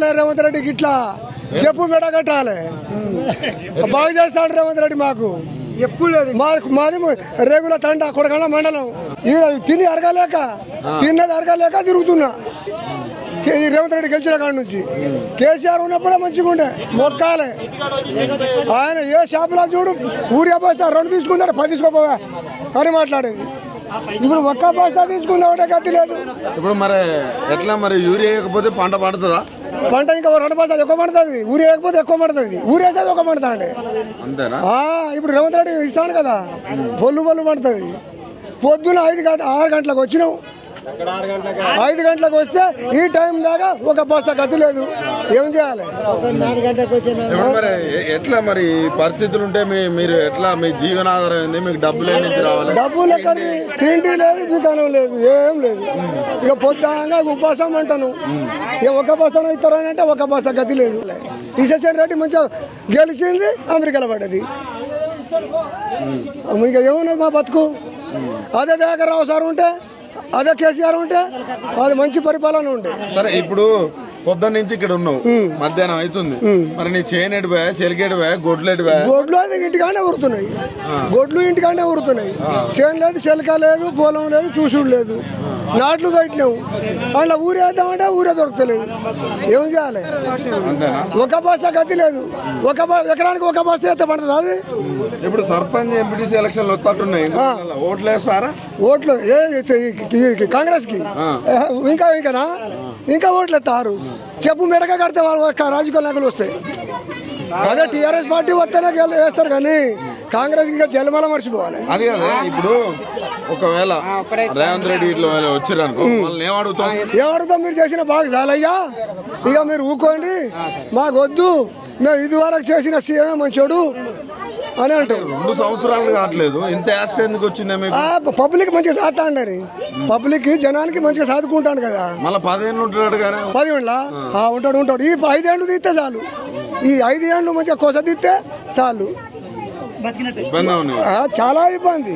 రేవంత్ రెడ్డికి ఇట్లా చెప్పు మెడ కట్టాలి. బాగా చేస్తాడు రేవంత్ రెడ్డి మాకు. ఎప్పుడు లేదు. మా మాది రేగుల తండ కొడగళ్ళ మండలం. ఈడ తిని అరగలేక తిన్నది అరగలేక తిరుగుతున్నా. కే- ఈ రేవంత్ రెడ్డి గెలిచిన కాడ నుంచి. కేసీఆర్ ఉన్నప్పుడే మంచిగా ఉండే. మొక్కాలే. ఆయన ఏ షాపులో చూడు ఊరి బస్తా రెండు తీసుకుంటాడు పది తీసుకోపోవా అని మాట్లాడేది. ఇప్పుడు ఒక్క బస్తా తీసుకుందా ఒకటే గతి లేదు. ఇప్పుడు మరి ఎట్లా మరి యూరియా వేయకపోతే పంట పండుతుందా? పంట ఇంకా రెండు బస్తాలు ఎక్కువ పడుతుంది. ఊరి వేయకపోతే ఎక్కువ పడుతుంది. ఊరి వేస్తే ఒక పడుతుంది ఇప్పుడు రేవంత్ రెడ్డి ఇస్తాను కదా. పొల్లు పొల్లు పడుతుంది. పొద్దున ఐదు గంట ఆరు గంటలకు వచ్చినావు ఐదు గంటలకు వస్తే ఈ టైం దాకా ఒక బస్తా గతి లేదు. ఏం చేయాలి? ఎట్లా మరి పరిస్థితులు ఉంటే మీ మీరు ఎట్లా మీ జీవనాధారం ఏంది? మీకు డబ్బులు రావాలి? డబ్బులు ఎక్కడిది? తిండి లేదు దుకాణం లేదు ఏం లేదు. ఇక పొద్దాగా ఉపవాసం అంటాను. ఇక ఒక బస్తా ఇస్తారని అంటే ఒక బస్తా గతి లేదు. ఈ సచిన్ రెడ్డి మంచిగా గెలిచింది అమెరికాలో పడ్డది. ఇక ఏమున్నది మా బతుకు? అదే దగ్గర రావు సార్ ఉంటే అదే కేసీఆర్ ఉంటే అది మంచి పరిపాలన ఉండే. సరే ఇప్పుడు పొద్దున్న నుంచి ఇక్కడ ఉన్నావు. మధ్యాహ్నం అవుతుంది. మరి నీ చేనేడు పోయా చెలికేడు పోయా గొడ్లేడు పోయా గొడ్లు అయితే ఇంటికానే ఊరుతున్నాయి. గొడ్లు ఇంటికానే ఊరుతున్నాయి. చేను లేదు చెలక లేదు పొలం లేదు చూసుడు లేదు. నాట్లు పెట్టినావు. అట్లా ఊరేద్దామంటే ఊరే దొరకలేదు ఏం చేయాలి? ఒక బస్తా గతి లేదు. ఒక ఎకరానికి ఒక బస్తా ఎత్తే పడుతుంది అది? ఇప్పుడు సర్పంచ్ ఎంపీటీసీ ఎలక్షన్లు వస్తట్టున్నాయి ఓట్లు వేస్తారా? ఓట్లు? ఏ కాంగ్రెస్కి ఇంకా ఇంకానా? ఇంకా ఓట్లు ఎత్తారు. చెప్పు మెడక కడితే వాళ్ళు ఒక్క రాజకీయ నాయకులు వస్తాయి అదే టీఆర్ఎస్ పార్టీ వస్తేనే గెల- వేస్తారు కానీ కాంగ్రెస్కి ఇక జలమల మర్చిపోవాలి. అది కదా ఇప్పుడు ఒకవేళ రేవంత్ రెడ్డి ఇట్లా వచ్చారు అనుకో వాళ్ళని ఏం అడుగుతాం? ఏమడుగుతాం మీరు చేసిన బాగా చాలయ్యా? ఇక మీరు ఊకోండి. మాకు వద్దు మేము ఇదివరకు చేసిన సీఎం మంచోడు. అని అంటారు. రెండు సంవత్సరాలు కావట్లేదు. ఇంత యాస్ట్ ఎందుకు వచ్చిందా పబ్లిక్ మంచిగా సాతాండని పబ్లిక్ జనానికి మంచిగా సాదుకుంటాడు కదా. మళ్ళీ పదిహేను ఉంటున్నాడు కానీ పది ఏళ్ళ ఉంటాడు ఉంటాడు. ఈ ఐదేళ్ళు తీస్తే చాలు. ఈ ఐదు ఏళ్ళు మంచిగా కొస తీస్తే చాలు. ఇబ్బంది ఉంది ఆ, చాలా ఇబ్బంది.